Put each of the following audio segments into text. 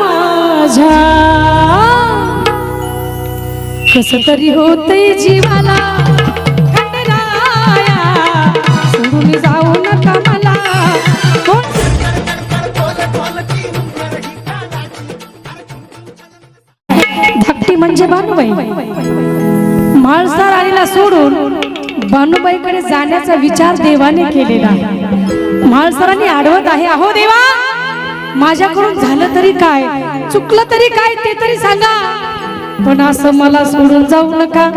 माझ्या. कस तरी जीवाला म्हणजे बानुबाई. सोडून बानुबाईकडे जाण्याचा विचार देवाने केलेला. म्हाळसरांनी आडवत आहे अहो देवा माझ्याकडून झालं तरी काय? चुकलं तरी काय ते तरी सांगा. पण असं मला सोडून जाऊ नका.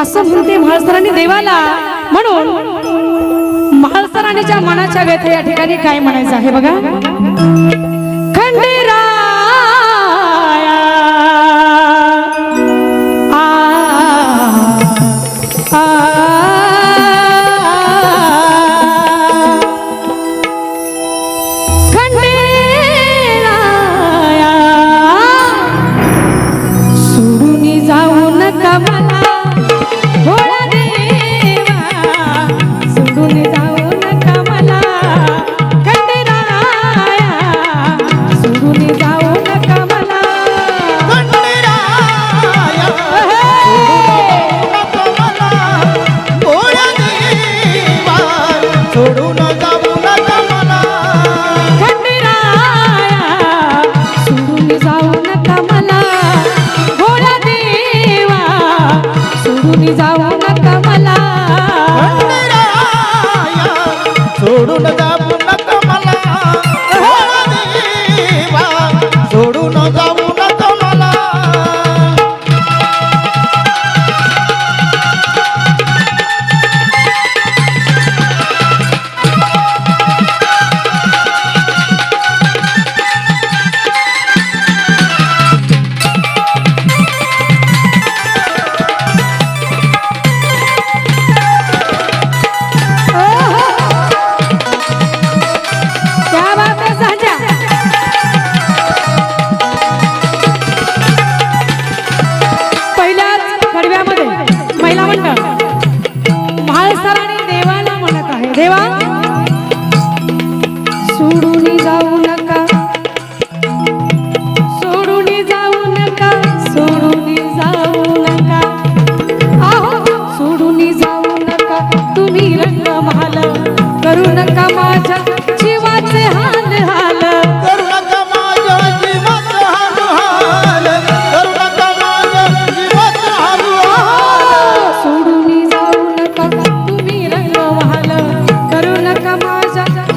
असं म्हणते म्हाळसरांनी देवाला. म्हणून म्हाळसराणीच्या मनाच्या व्यथा या ठिकाणी काय म्हणायचं आहे बघा? દેવા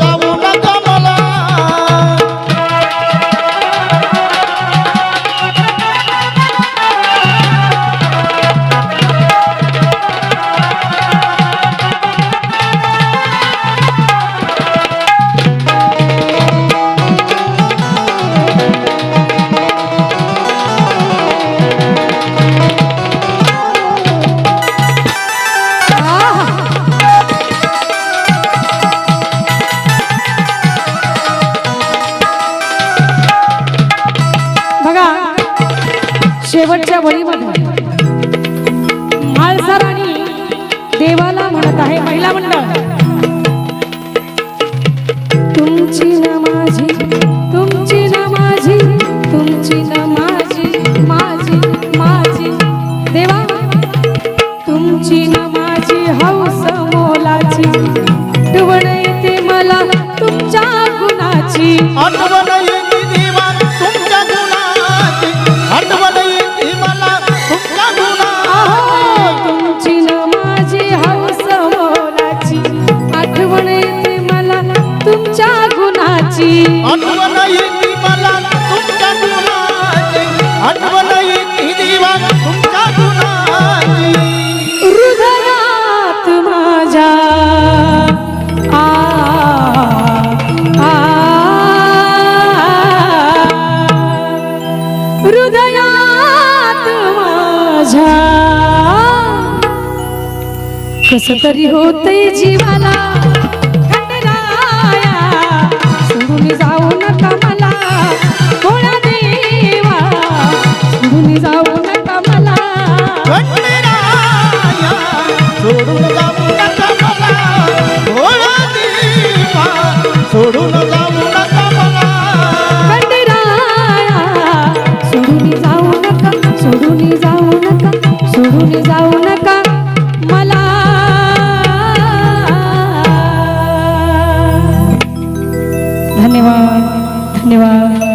damos. शेवटच्या वळीमध्ये. म्हाळसा राणी देवाला म्हणत आहे महिला मंडळ तुमची हृदयात माझ्या. कस तरी होते जीवाला. नका मला. धन्यवाद धन्यवाद.